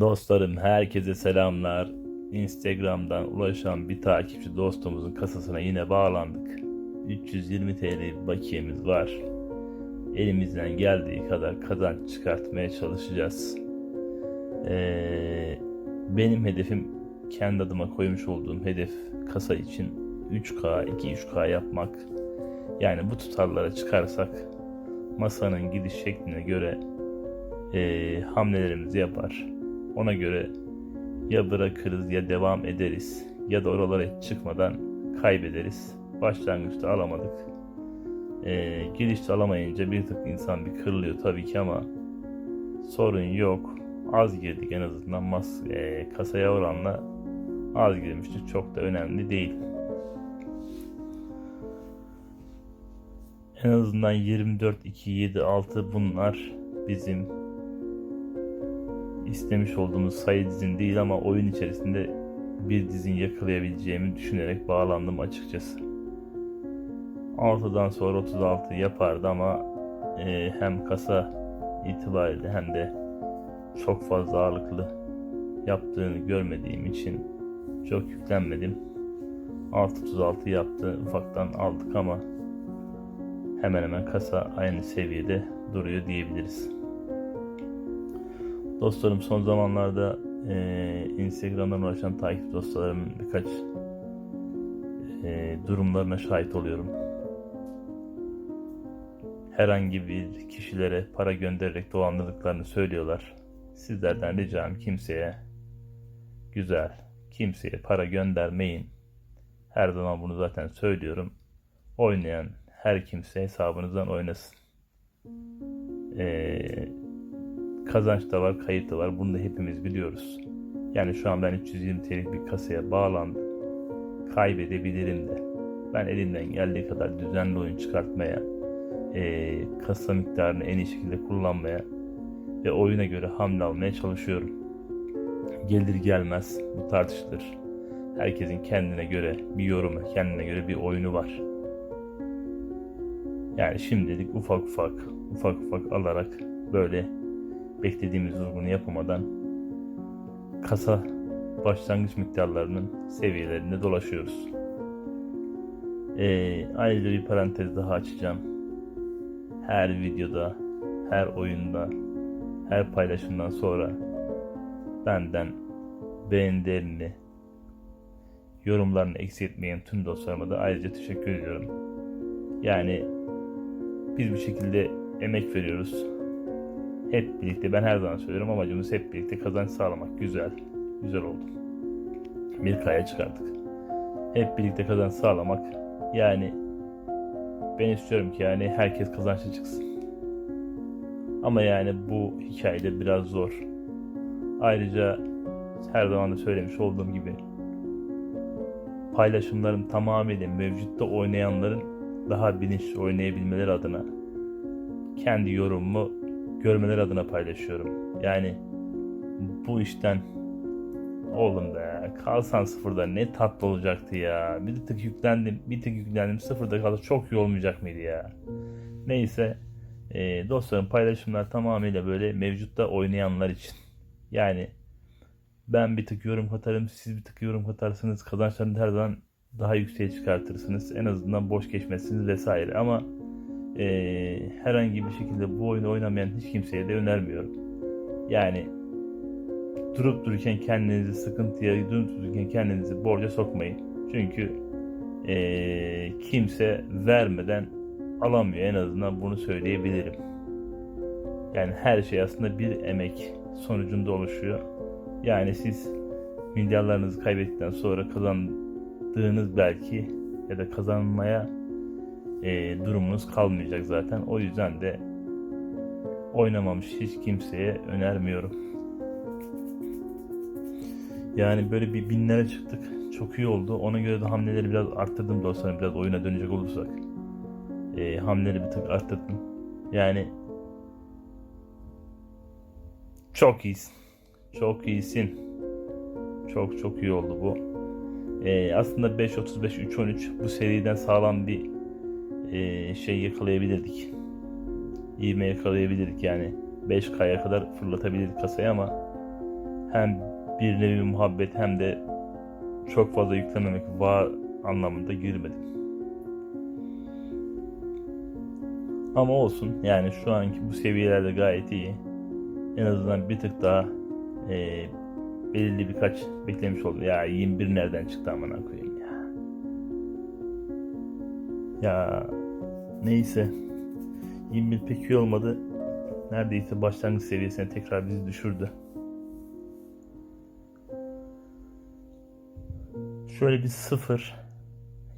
Dostlarım herkese selamlar. Instagram'dan ulaşan bir takipçi dostumuzun kasasına yine bağlandık. 320 TL bir bakiyemiz var. Elimizden geldiği kadar kazanç çıkartmaya çalışacağız. Ee, benim hedefim kendi adıma koymuş olduğum hedef kasa için 3K, 2-3K yapmak. Yani bu tutarlara çıkarsak masanın gidiş şekline göre ee, hamlelerimizi yapar. Ona göre ya bırakırız ya devam ederiz ya da oralara çıkmadan kaybederiz. Başlangıçta alamadık. Ee, girişte alamayınca bir tık insan bir kırılıyor tabii ki ama sorun yok. Az girdik en azından mas e, kasaya oranla az girmiştik. Çok da önemli değil. En azından 24, 2, 7, 6 bunlar bizim istemiş olduğumuz sayı dizin değil ama oyun içerisinde bir dizin yakalayabileceğimi düşünerek bağlandım açıkçası. 6'dan sonra 36 yapardı ama e, hem kasa itibariyle hem de çok fazla ağırlıklı yaptığını görmediğim için çok yüklenmedim. 636 yaptı ufaktan aldık ama hemen hemen kasa aynı seviyede duruyor diyebiliriz. Dostlarım son zamanlarda e, Instagram'dan ulaşan takip dostlarımın birkaç e, durumlarına şahit oluyorum. Herhangi bir kişilere para göndererek dolandırdıklarını söylüyorlar. Sizlerden ricam kimseye güzel, kimseye para göndermeyin. Her zaman bunu zaten söylüyorum. Oynayan her kimse hesabınızdan oynasın. Eee kazanç da var, kayıt da var. Bunu da hepimiz biliyoruz. Yani şu an ben 320 TL'lik bir kasaya bağlandım. Kaybedebilirim de. Ben elimden geldiği kadar düzenli oyun çıkartmaya, e, kasa miktarını en iyi şekilde kullanmaya ve oyuna göre hamle almaya çalışıyorum. Gelir gelmez bu tartışılır. Herkesin kendine göre bir yorumu, kendine göre bir oyunu var. Yani şimdilik ufak ufak, ufak ufak alarak böyle beklediğimiz durumunu yapamadan kasa başlangıç miktarlarının seviyelerinde dolaşıyoruz. Ee, ayrıca bir parantez daha açacağım. Her videoda, her oyunda, her paylaşımdan sonra benden beğenilerini, yorumlarını eksik etmeyen tüm dostlarıma da ayrıca teşekkür ediyorum. Yani biz bir şekilde emek veriyoruz hep birlikte ben her zaman söylüyorum amacımız hep birlikte kazanç sağlamak. Güzel. Güzel oldu. Bir kaya çıkardık. Hep birlikte kazanç sağlamak. Yani ben istiyorum ki yani herkes kazançlı çıksın. Ama yani bu hikayede biraz zor. Ayrıca her zaman da söylemiş olduğum gibi paylaşımların tamamıyla mevcutta oynayanların daha bilinçli oynayabilmeleri adına kendi yorumumu görmeleri adına paylaşıyorum. Yani bu işten oğlum be kalsan sıfırda ne tatlı olacaktı ya. Bir tık yüklendim bir tık yüklendim sıfırda kalsa çok iyi olmayacak mıydı ya. Neyse e, dostlarım paylaşımlar tamamıyla böyle mevcutta oynayanlar için. Yani ben bir tık yorum katarım siz bir tık yorum katarsınız kazançlarını her zaman daha yükseğe çıkartırsınız. En azından boş geçmezsiniz vesaire ama e, herhangi bir şekilde bu oyunu oynamayan hiç kimseye de önermiyorum. Yani durup dururken kendinizi sıkıntıya, durup dururken kendinizi borca sokmayın. Çünkü e, kimse vermeden alamıyor en azından bunu söyleyebilirim. Yani her şey aslında bir emek sonucunda oluşuyor. Yani siz milyarlarınızı kaybettikten sonra kazandığınız belki ya da kazanmaya e, durumunuz kalmayacak zaten. O yüzden de oynamamış hiç kimseye önermiyorum. Yani böyle bir binlere çıktık. Çok iyi oldu. Ona göre de hamleleri biraz arttırdım dostlarım. Biraz oyuna dönecek olursak. E, hamleleri bir tık arttırdım. Yani çok iyisin. Çok iyisin. Çok çok iyi oldu bu. E, aslında 5.35 3.13 bu seriden sağlam bir e, şey yakalayabilirdik. İğme yakalayabilirdik yani. 5K'ya kadar fırlatabilirdik kasayı ama hem bir nevi muhabbet hem de çok fazla yüklememek var anlamında girmedim. Ama olsun yani şu anki bu seviyelerde gayet iyi. En azından bir tık daha e, belirli birkaç beklemiş oldum. Ya 21 nereden çıktı amına koyayım ya. Neyse 21 pek iyi olmadı. Neredeyse başlangıç seviyesine tekrar bizi düşürdü. Şöyle bir 0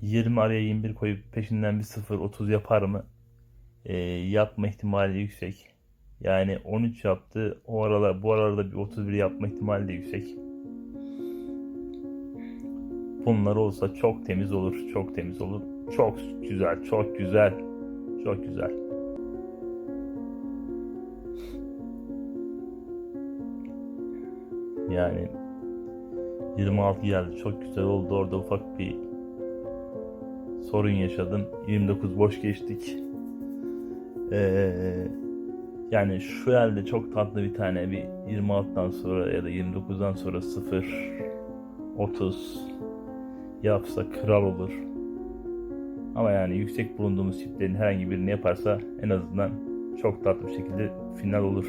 20 araya 21 koyup peşinden bir 0 30 yapar mı? Ee, yapma ihtimali yüksek. Yani 13 yaptı. O aralar bu aralarda bir 31 yapma ihtimali de yüksek. Bunlar olsa çok temiz olur. Çok temiz olur. Çok güzel. Çok güzel. Çok güzel. Yani 26 geldi. Çok güzel oldu. Orada ufak bir sorun yaşadım. 29 boş geçtik. Ee, yani şu elde çok tatlı bir tane bir 26'dan sonra ya da 29'dan sonra 0 30 yapsa kral olur. Ama yani yüksek bulunduğumuz çiftlerin herhangi birini yaparsa en azından çok tatlı bir şekilde final olur.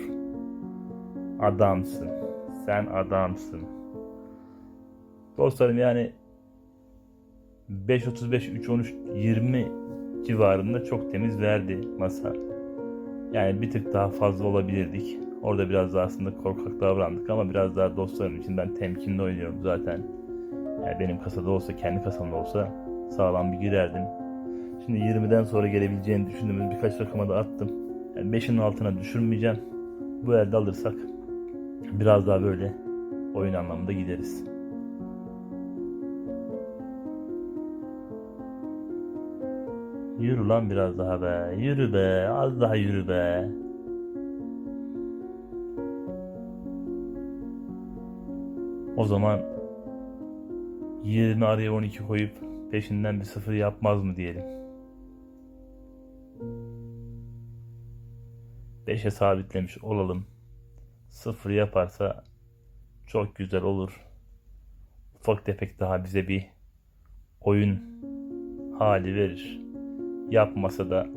Adamsın. Sen adamsın. Dostlarım yani 5.35, 3.13, 20 civarında çok temiz verdi masa. Yani bir tık daha fazla olabilirdik. Orada biraz daha aslında korkak davrandık ama biraz daha dostlarım için ben temkinli oynuyorum zaten. Yani benim kasada olsa, kendi kasamda olsa sağlam bir girerdim. Şimdi 20'den sonra gelebileceğini düşündüğümüz birkaç rakama da attım. Yani 5'in altına düşürmeyeceğim. Bu elde alırsak biraz daha böyle oyun anlamında gideriz. Yürü lan biraz daha be. Yürü be. Az daha yürü be. O zaman 20 araya 12 koyup peşinden bir sıfır yapmaz mı diyelim. 5'e sabitlemiş olalım. Sıfır yaparsa çok güzel olur. Ufak tefek daha bize bir oyun hali verir. Yapmasa da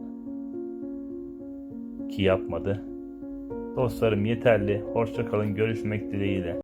ki yapmadı. Dostlarım yeterli. Hoşça kalın. Görüşmek dileğiyle.